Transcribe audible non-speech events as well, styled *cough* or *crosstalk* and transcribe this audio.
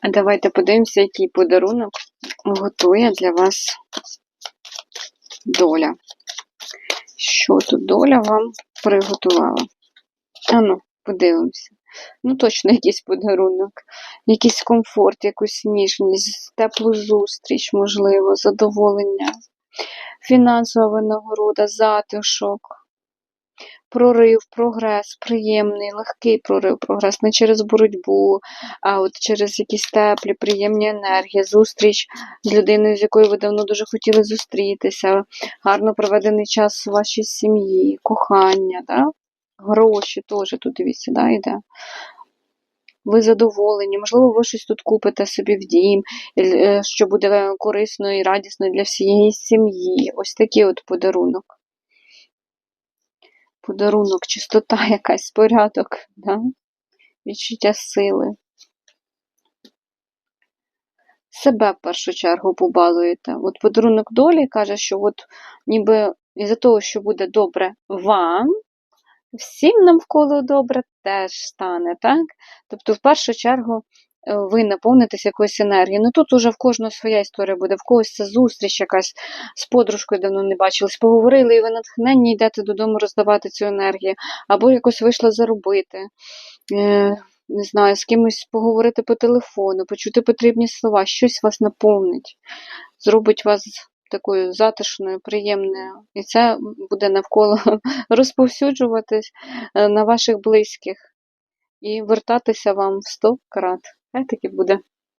А давайте подивимося, який подарунок готує для вас доля. Що тут доля вам приготувала? Ану, подивимося. Ну, точно якийсь подарунок, якийсь комфорт, якусь ніжність, теплу зустріч, можливо, задоволення, фінансова винагорода, затишок, прорив, прогрес, приємний, легкий прорив, прогрес, не через боротьбу, а от через якісь теплі, приємні енергії, зустріч з людиною, з якою ви давно дуже хотіли зустрітися, гарно проведений час у вашій сім'ї, кохання, да? гроші теж тут дивіться, да, йде. Ви задоволені, можливо, ви щось тут купите собі в дім, е, що буде корисно і радісно для всієї сім'ї. Ось такий от подарунок. Подарунок, чистота *laughs* якась, порядок, да? відчуття сили. Себе в першу чергу побалуєте. От подарунок долі каже, що от ніби із-за того, що буде добре вам, всім навколо добре теж стане, так? Тобто, в першу чергу, ви наповнитесь якоюсь енергією. Ну тут уже в кожного своя історія буде, в когось це зустріч якась з подружкою давно не бачились, поговорили, і ви натхненні йдете додому роздавати цю енергію, або якось вийшли заробити. Е, Не знаю, з кимось поговорити по телефону, почути потрібні слова, щось вас наповнить, зробить вас такою затишною, приємною. І це буде навколо *laughs* розповсюджуватись е, на ваших близьких і вертатися вам в сто крат. Хай таки буде.